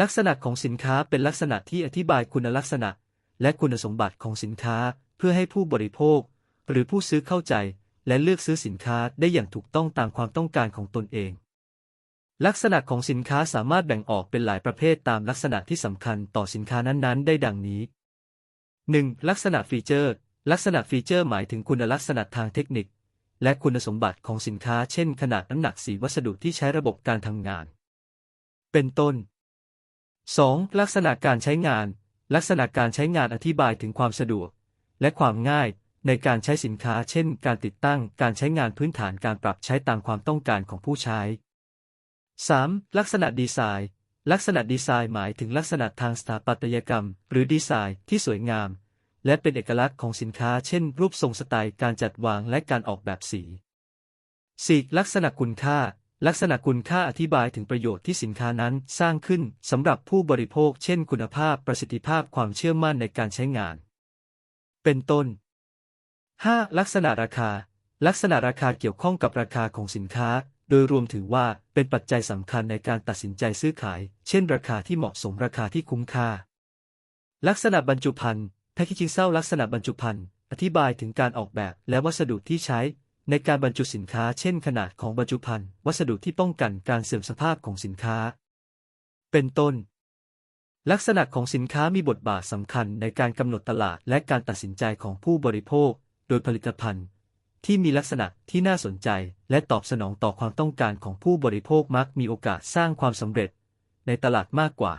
ลักษณะของสินค้าเป็นลักษณะที่อธิบายคุณลักษณะ และคุณสมบัติของสินค้าเพื่อให้ผู้บริโภค หรือผู้ซื้อเข้าใจ และเลือกซื้อสินค้าได้อย่างถูกต้องตามความต้องการของตนเอง ลักษณะของสินค้าสามารถแบ่งออกเป็นหลายประเภทตามลักษณะที่สำคัญต่อสินค้านั้นๆ ได้ดังนี้ 1. ลักษณะฟีเจอร์ ลักษณะฟีเจอร์หมายถึงคุณลักษณะทางเทคนิค และคุณสมบัติของสินค้า เช่น ขนาดน้ำหนักสีวัสดุที่ใช้ระบบการทำงาน เป็นต้น 2. ลักษณะการใช้งาน ลักษณะการใช้งานอธิบายถึงความสะดวก และความง่ายในการใช้สินค้า เช่น การติดตั้ง การใช้งานพื้นฐาน การปรับใช้ตามความต้องการของผู้ใช้ 3. ลักษณะดีไซน์ ลักษณะดีไซน์หมายถึงลักษณะทางสถาปัตยกรรม หรือดีไซน์ที่สวยงาม และเป็นเอกลักษณ์ของสินค้า เช่น รูปทรงสไตล์ การจัดวาง และการออกแบบสี 4. ลักษณะคุณค่า ลักษณะคุณค่าอธิบายถึงประโยชน์ที่สินค้านั้นสร้างขึ้นสำหรับผู้บริโภค เช่น คุณภาพประสิทธิภาพความเชื่อมั่นในการใช้งาน เป็นต้น 5. ลักษณะราคา ลักษณะราคาเกี่ยวข้องกับราคาของสินค้า โดยรวมถือว่าเป็นปัจจัยสำคัญในการตัดสินใจซื้อขาย เช่น ราคาที่เหมาะสมราคาที่คุ้มค่า ลักษณะบรรจุภัณฑ์แพคเกจิ้งเซลลักษณะบรรจุภัณฑ์อธิบายถึงการออกแบบและวัสดุที่ใช้ ในการบรรจุสินค้าเช่นขนาดของบรรจุภัณฑ์วัสดุที่ป้องกันการเสื่อมสภาพของสินค้า เป็นต้น ลักษณะของสินค้ามีบทบาทสำคัญในการกำหนดตลาดและการตัดสินใจของผู้บริโภค โดยผลิตภัณฑ์ ที่มีลักษณะที่น่าสนใจ และตอบสนองต่อความต้องการของผู้บริโภคมักมีโอกาสสร้างความสำเร็จ ในตลาดมากกว่า